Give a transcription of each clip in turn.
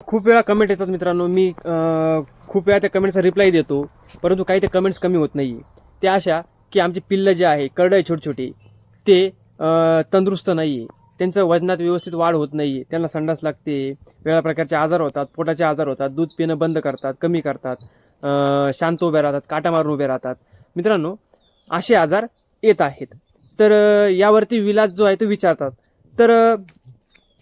खूप वेळा कमेंट येतात मित्रांनो. मी खूप वेळा त्या कमेंटचा रिप्लाय देतो परंतु काही ते कमेंट्स कमी होत नाही त्या अशा की आमची पिल्लं जे आहे करडं आहे छोटे छोटे ते तंदुरुस्त नाही आहे त्यांचं वजनात व्यवस्थित वाढ होत नाही त्यांना संडास लागते वेगळ्या प्रकारचे आजार होतात पोटाचे आजार होतात दूध पिणं बंद करतात कमी करतात शांत उभे राहतात काटा मारून उभे राहतात. मित्रांनो असे आजार येत आहेत. तर यावरती विलाज जो आहे तो विचारतात. तर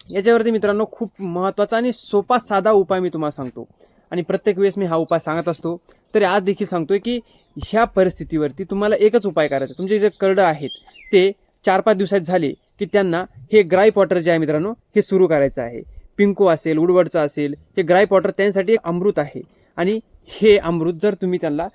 याच्यावरती मित्रांनो खूप महत्त्वाचा आणि सोपा साधा उपाय मी तुम्हाला सांगतो. आणि प्रत्येक वेळेस मी हा उपाय सांगत असतो. तरी आज देखील सांगतोय की ह्या परिस्थितीवरती तुम्हाला एकच उपाय करायचा तुमचे जे करडं आहेत ते चार पाच दिवसात झाले की त्यांना हे ग्राय पॉटर जे आहे मित्रांनो हे सुरू करायचं आहे. पिंको असेल उडवडचं असेल हे ग्राय पॉटर त्यांच्यासाठी एक अमृत आहे. आणि हे अमृत जर तुम्ही त्यांना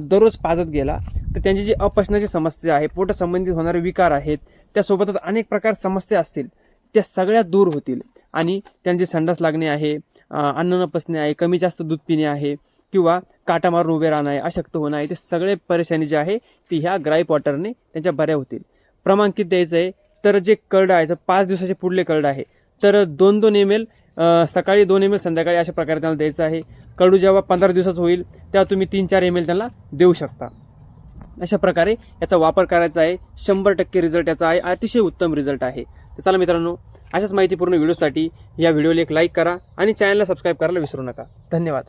दररोज पाजत गेला तर त्यांची जी अपचनाची समस्या आहे पोटसंबंधित होणारे विकार आहेत त्यासोबतच अनेक प्रकार समस्या असतील. त्या सगळ्या दूर होतील. आणि त्यांचे संडास लागणे आहे अन्न न पसणे आहे कमी जास्त दूध पिणे आहे किंवा काटा मारून उभे राहणं आहे अशक्त होणं आहे ते सगळे परेशानी जे आहे ती ह्या ग्राईप वॉटरने त्यांच्या बऱ्या होतील. प्रमाण किती द्यायचं आहे तर जे कर्ड आहे तर पाच दिवसाचे पुढले कर्ड आहे तर दोन दोन एम एल सकाळी दोन एम एल संध्याकाळी अशा प्रकारे त्यांना द्यायचं आहे. कडू जेव्हा पंधरा दिवसाचं होईल तेव्हा तुम्ही तीन चार एम एल त्यांना देऊ शकता. अशा प्रकारे याचा वापर करायचा आहे. शंभर टक्के रिझल्ट याचा आहे. अतिशय उत्तम रिझल्ट आहे. तर चला मित्रांनो अशाच माहितीपूर्ण व्हिडिओसाठी या व्हिडिओला एक लाईक करा आणि चॅनलला सबस्क्राईब करायला विसरू नका. धन्यवाद.